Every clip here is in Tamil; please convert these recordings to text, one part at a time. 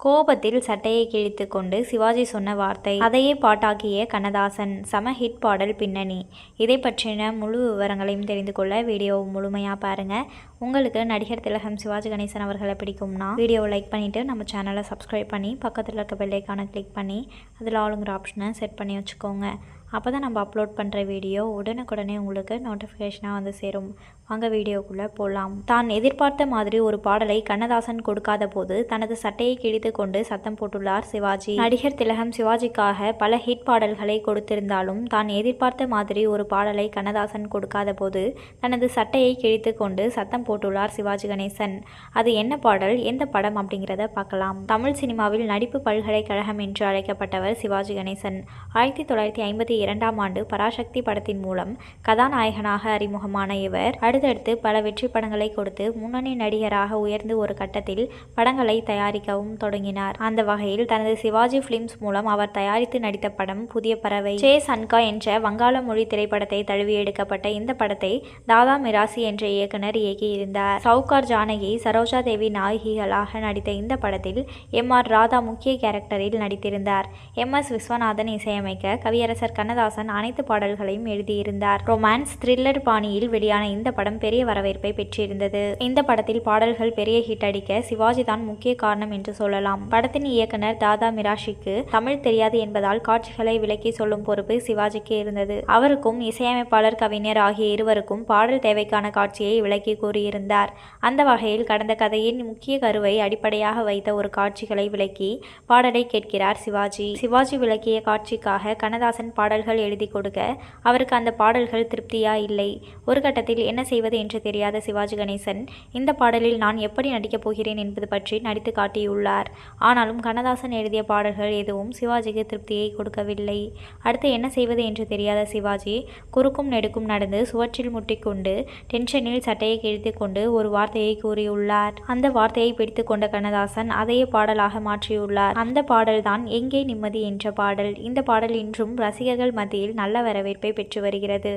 கோபத்தில் சட்டையை கிழித்து கொண்டு சிவாஜி சொன்ன வார்த்தை அதையே பாட்டாக்கிய கண்ணதாசன் சம ஹிட் பாடல் பின்னணி. இதை பற்றின முழு விவரங்களையும் தெரிந்து கொள்ள வீடியோ முழுமையாக பாருங்கள் உங்களுக்கு நடிகர் திலகம் சிவாஜி கணேசன் அவர்களை பிடிக்கும்னா வீடியோவை லைக் பண்ணிவிட்டு நம்ம சேனலை சப்ஸ்கிரைப் பண்ணி பக்கத்தில் இருக்க பெல்லைக்கான கிளிக் பண்ணி அதில் ஆளுங்கிற ஆப்ஷனை செட் பண்ணி வச்சுக்கோங்க. அப்போ தான் நம்ம அப்லோட் பண்ணுற வீடியோ உடனுக்குடனே உங்களுக்கு நோட்டிஃபிகேஷனாக வந்து சேரும். வாங்க வீடியோக்குள்ளே போகலாம் தான் எதிர்பார்த்த மாதிரி ஒரு பாடலை கண்ணதாசன் கொடுக்காத போது தனது சட்டையை கிழித்து கொண்டு சத்தம் போட்டுள்ளார் சிவாஜி. நடிகர் திலகம் சிவாஜிக்காக பல ஹிட் பாடல்களை கொடுத்திருந்தாலும் தான் எதிர்பார்த்த மாதிரி ஒரு பாடலை கண்ணதாசன் கொடுக்காத போது தனது சட்டையை கிழித்து கொண்டு சத்தம் போட்டுள்ளார் சிவாஜி கணேசன். அது என்ன பாடல்? எந்த படம்? அப்படிங்கிறத பார்க்கலாம். தமிழ் சினிமாவில் நடிப்பு பல்கலைக்கழகம் என்று அழைக்கப்பட்டவர் சிவாஜி கணேசன். ஆயிரத்தி தொள்ளாயிரத்தி ஐம்பத்தி இரண்டாம் ஆண்டு பராசக்தி படத்தின் மூலம் கதாநாயகனாக அறிமுகமான இவர் அடுத்தடுத்து பல வெற்றி படங்களை கொடுத்து முன்னணி நடிகராக உயர்ந்து ஒரு கட்டத்தில் படங்களை தயாரிக்கவும் தொடங்கினார். அந்த வகையில் தனது சிவாஜி பிலிம்ஸ் மூலம் அவர் தயாரித்து நடித்த படம் புதிய பறவை சே சன்கா என்ற வங்காள மொழி திரைப்படத்தை தழுவி எடுக்கப்பட்ட இந்த படத்தை தாதா மிராசி என்ற இயக்குனர் இயக்கியிருந்தார். சவுகார் ஜானகி சரோஜா தேவி நாயகிகளாக நடித்த இந்த படத்தில் எம் ஆர் ராதா முக்கிய கேரக்டரில் நடித்திருந்தார். எம் எஸ் விஸ்வநாதன் இசையமைக்க கவியரசர் கண்ண கண்ணதாசன் அனைத்து பாடல்களையும் எழுதியிருந்தார். ரொமான்ஸ் த்ரில்லர் பாணியில் வெளியான இந்த படம் பெரிய வரவேற்பை பெற்றிருந்தது. இந்த படத்தில் பாடல்கள் பெரிய ஹிட் அடிக்க சிவாஜி தான் முக்கிய காரணம் என்று சொல்லலாம். படத்தின் இயக்குனர் தாதா மிராஷிக்கு தமிழ் தெரியாது என்பதால் காட்சிகளை விலக்கி சொல்லும் பொறுப்பு சிவாஜிக்கு இருந்தது. அவருக்கும் இசையமைப்பாளர் கவிஞர் ஆகிய இருவருக்கும் பாடல் தேவைக்கான காட்சியை விலக்கி கூறியிருந்தார். அந்த வகையில் கடந்த கதையின் முக்கிய கருவை அடிப்படையாக வைத்த ஒரு காட்சிகளை விளக்கி பாடலை கேட்கிறார் சிவாஜி. சிவாஜி விளக்கிய காட்சிக்காக கண்ணதாசன் பாடல் பாடல்கள் எழுதி கொடுக்க அவருக்கு அந்த பாடல்கள் திருப்தியா இல்லை. ஒரு கட்டத்தில் என்ன செய்வது என்று தெரியாத சிவாஜி கணேசன் இந்த பாடலில் நான் எப்படி நடிக்கப் போகிறேன் என்பது பற்றி நடித்து காட்டியுள்ளார். ஆனாலும் கண்ணதாசன் எழுதிய பாடல்கள் எதுவும் சிவாஜிக்கு திருப்தியை கொடுக்கவில்லை. அடுத்து என்ன செய்வது என்று தெரியாத சிவாஜி குறுக்கும் நெடுக்கும் நடந்து சுவற்றில் முட்டிக்கொண்டு டென்ஷனில் சட்டையை கிழித்து கொண்டு ஒரு வார்த்தையை கூறியுள்ளார். அந்த வார்த்தையை பிடித்து கொண்ட கண்ணதாசன் அதையே பாடலாக மாற்றியுள்ளார். அந்த பாடல்தான் எங்கே நிம்மதி என்ற பாடல். இந்த பாடல் இன்றும் ரசிகர்கள் மத்தியில் நல்ல வரவேற்பை பெற்று வருகிறது.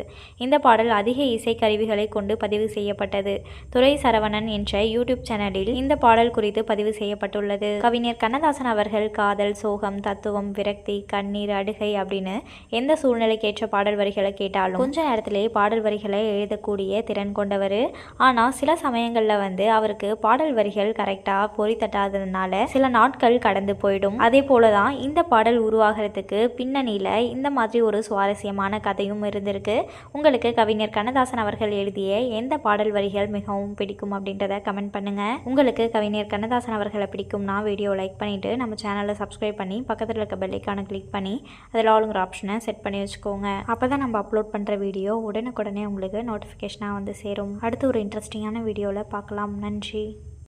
இந்த பாடல் அதிக இசைக்கருவிகளை கொண்டு பதிவு செய்யப்பட்டது. துரை சரவணன் என்ற யூடியூப் சேனலில் இந்த பாடல் குறித்து பதிவு செய்யப்பட்டுள்ளது. கவிஞர் கண்ணதாசன் அவர்கள் காதல் சோகம் தத்துவம் விரக்தி கண்ணீர் அடுகை அப்படின்னு எந்த சூழ்நிலைக்கேற்ற பாடல் வரிகளை கேட்டாலும் கொஞ்ச நேரத்திலேயே பாடல் வரிகளை எழுதக்கூடிய திறன் கொண்டவர். ஆனால் சில சமயங்களில் வந்து அவருக்கு பாடல் வரிகள் கரெக்டாக பொறி தட்டாததுனால சில நாட்கள் கடந்து போயிடும். அதே போல தான் இந்த பாடல் உருவாகிறதுக்கு பின்னணியில் இந்த மாதிரி ஒரு சுவாரஸ்யமான கதையும் இருந்திருக்கு. உங்களுக்கு கவிஞர் கண்ணதாசன் அவர்கள் எழுதிய எந்த பாடல் வரிகள் மிகவும் பிடிக்கும் அப்படின்றத கமெண்ட் பண்ணுங்கள் உங்களுக்கு கவிஞர் கண்ணதாசன் அவர்களை பிடிக்கும்னா வீடியோ லைக் பண்ணிவிட்டு நம்ம சேனலை சப்ஸ்கிரைப் பண்ணி பக்கத்தில் இருக்க பெல்லைக்கான கிளிக் பண்ணி அதில் ஆளுங்கிற ஆப்ஷனை செட் பண்ணி வச்சுக்கோங்க. அப்போ தான் நம்ம அப்லோட் பண்ணுற வீடியோ உடனுக்குடனே உங்களுக்கு நோட்டிஃபிகேஷனாக வந்து சேரும். அடுத்து ஒரு இன்ட்ரெஸ்டிங்கான வீடியோவில் பார்க்கலாம். நன்றி.